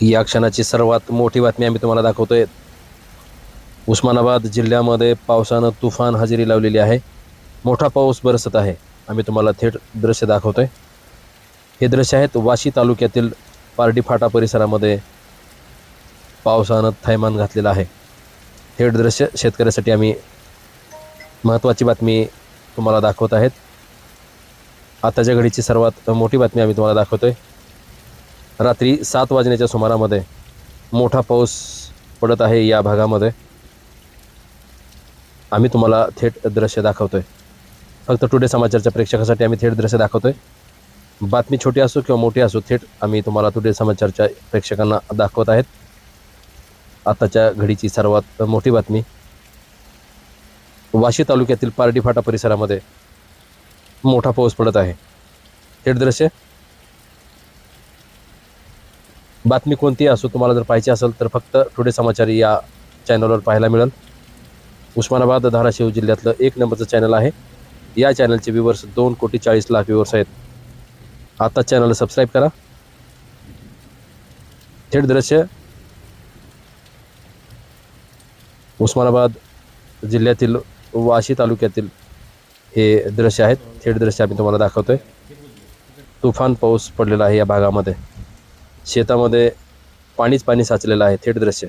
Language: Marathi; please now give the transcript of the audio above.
या क्षणाची सर्वात मोठी बातमी आम्ही तुम्हाला दाखवतोय. उस्मानाबाद जिल्ह्यामध्ये पावसानं तुफान हजेरी लावलेली आहे. मोठा पाऊस बरसत आहे. आम्ही तुम्हाला थेट दृश्य दाखवतोय. हे दृश्य आहेत वाशी तालुक्यातील पारडी फाटा परिसरामध्ये पावसानं थैमान घातलेलं आहे. थेट दृश्य शेतकऱ्यासाठी आम्ही महत्त्वाची बातमी तुम्हाला दाखवत आहेत. आताच्या घडीची सर्वात मोठी बातमी आम्ही तुम्हाला दाखवतोय. रात्री सात वाजण्याच्या सुमारामध्ये मोठा पाऊस पडत आहे या भागामध्ये. आम्ही तुम्हाला थेट दृश्य दाखवतो आहे फक्त टुडे समाचारच्या प्रेक्षकासाठी आम्ही थेट दृश्य दाखवतो आहे बातमी छोटी असो किंवा मोठी असो थेट आम्ही तुम्हाला टुडे समाचारच्या प्रेक्षकांना दाखवत आहेत. आताच्या घडीची सर्वात मोठी बातमी. वाशी तालुक्यातील पारडी फाटा परिसरामध्ये मोठा पाऊस पडत आहे. थेट दृश्य बातमी कोणतीही असो तुम्हाला जर पाहिजे असेल तर फक्त टुडे समाचार या चॅनलवर पाहायला मिळेल. उस्मानाबाद धाराशिव जिल्ह्यातलं एक नंबरचं चॅनल आहे. या चॅनलचे व्ह्यूवर्स दोन कोटी चाळीस लाख व्ह्यूवर्स आहेत. आता चॅनलला सबस्क्राईब करा. थेट दृश्य. उस्मानाबाद जिल्ह्यातील वाशी तालुक्यातील हे दृश्य आहेत. थेट दृश्य आम्ही तुम्हाला दाखवतोय. तुफान पाऊस पडलेला आहे या भागामध्ये. शेतामध्ये पाणीच पाणी साचलेलं आहे थेट दृश्य.